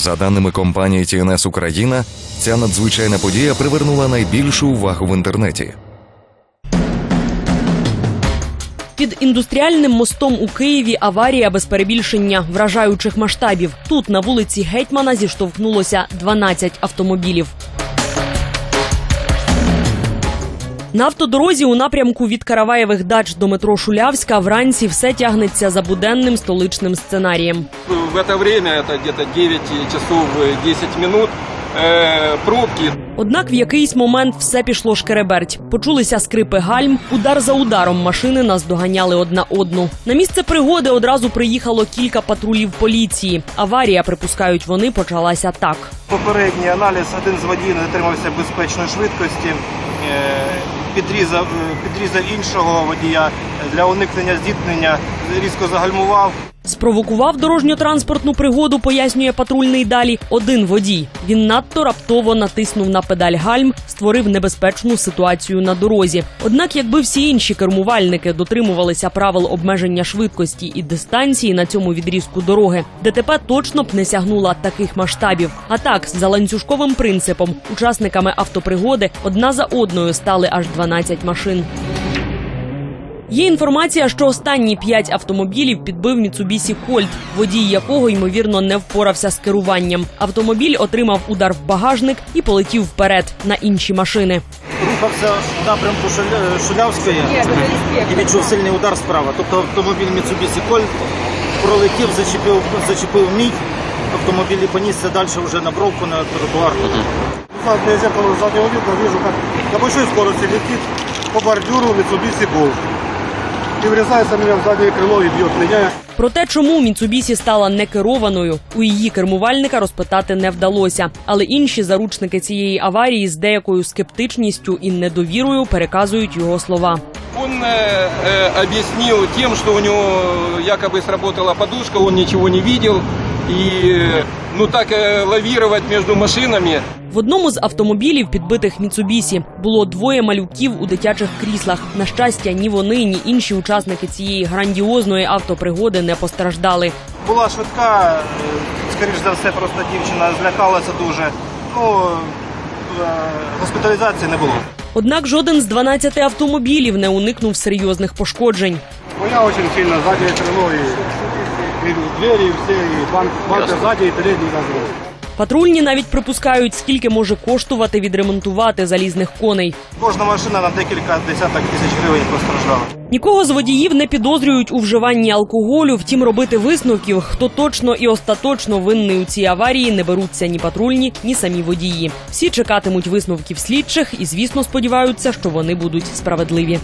За даними компанії TNS Україна, ця надзвичайна подія привернула найбільшу увагу в інтернеті. Під індустріальним мостом у Києві аварія без перебільшення вражаючих масштабів. Тут на вулиці Гетьмана зіштовхнулося 12 автомобілів. На автодорозі у напрямку від Караваєвих дач до метро Шулявська вранці все тягнеться за буденним столичним сценарієм. В это время, это где-то 9 часов э, 10 минут, э, пробки. Однак в якийсь момент все пішло шкереберть. Почулися скрипи гальм, удар за ударом машини наздоганяли одна одну. На місце пригоди одразу приїхало кілька патрулів поліції. Аварія, припускають вони, почалася так. Попередній аналіз один з водіїв не дотримався безпечної швидкості, е, підрізав, підрізав іншого водія для уникнення зіткнення, різко загальмував. Спровокував дорожньо-транспортну пригоду, пояснює патрульний далі. Один водій. Він надто раптово натиснув на педаль гальм, створив небезпечну ситуацію на дорозі. Однак, якби всі інші кермувальники дотримувалися правил обмеження швидкості і дистанції на цьому відрізку дороги, ДТП точно б не сягнула таких масштабів. А так, за ланцюжковим принципом, учасниками автопригоди одна за одною стали аж 12 машин. Є інформація, що останні п'ять автомобілів підбив Міцубісі Кольт, водій якого ймовірно не впорався з керуванням. Автомобіль отримав удар в багажник і полетів вперед на інші машини. Рухався в напрямку Шуля- Шулявської і відчув сильний удар справа. Тобто автомобіль Mitsubishi Colt пролетів, зачепив, зачепив мій автомобіль і понісся далі вже на бровку на тротуар. Заднего вида вижу, на большой скорости летит по бордюру Mitsubishi Golf. И врезается меня в заднее крыло и бьет меня. Про те, чому Міцубісі стала некерованою, у її кермувальника розпитати не вдалося. Але інші заручники цієї аварії з деякою скептичністю і недовірою переказують його слова. Он э, э, объяснил тем, что у него якобы сработала подушка, он ничего не видел. И э, ну так э, лавировать между машинами в одному з автомобілів, підбитих Міцубісі, було двоє малюків у дитячих кріслах. На щастя, ні вони, ні інші учасники цієї грандіозної автопригоди не постраждали. Була швидка, е, скоріш за все, просто дівчина злякалася дуже. Ну, е, госпіталізації не було. Однак жоден з 12 автомобілів не уникнув серйозних пошкоджень. Меня очень сильно заднее крыло и, и двери, и все, и банк, банка сзади, и передний разрыв. Патрульні навіть припускають, скільки може коштувати відремонтувати залізних коней. Кожна машина на декілька десяток тисяч гривень постраждала. Нікого з водіїв не підозрюють у вживанні алкоголю. Втім, робити висновків, хто точно і остаточно винний у цій аварії, не беруться ні патрульні, ні самі водії. Всі чекатимуть висновків слідчих і, звісно, сподіваються, що вони будуть справедливі.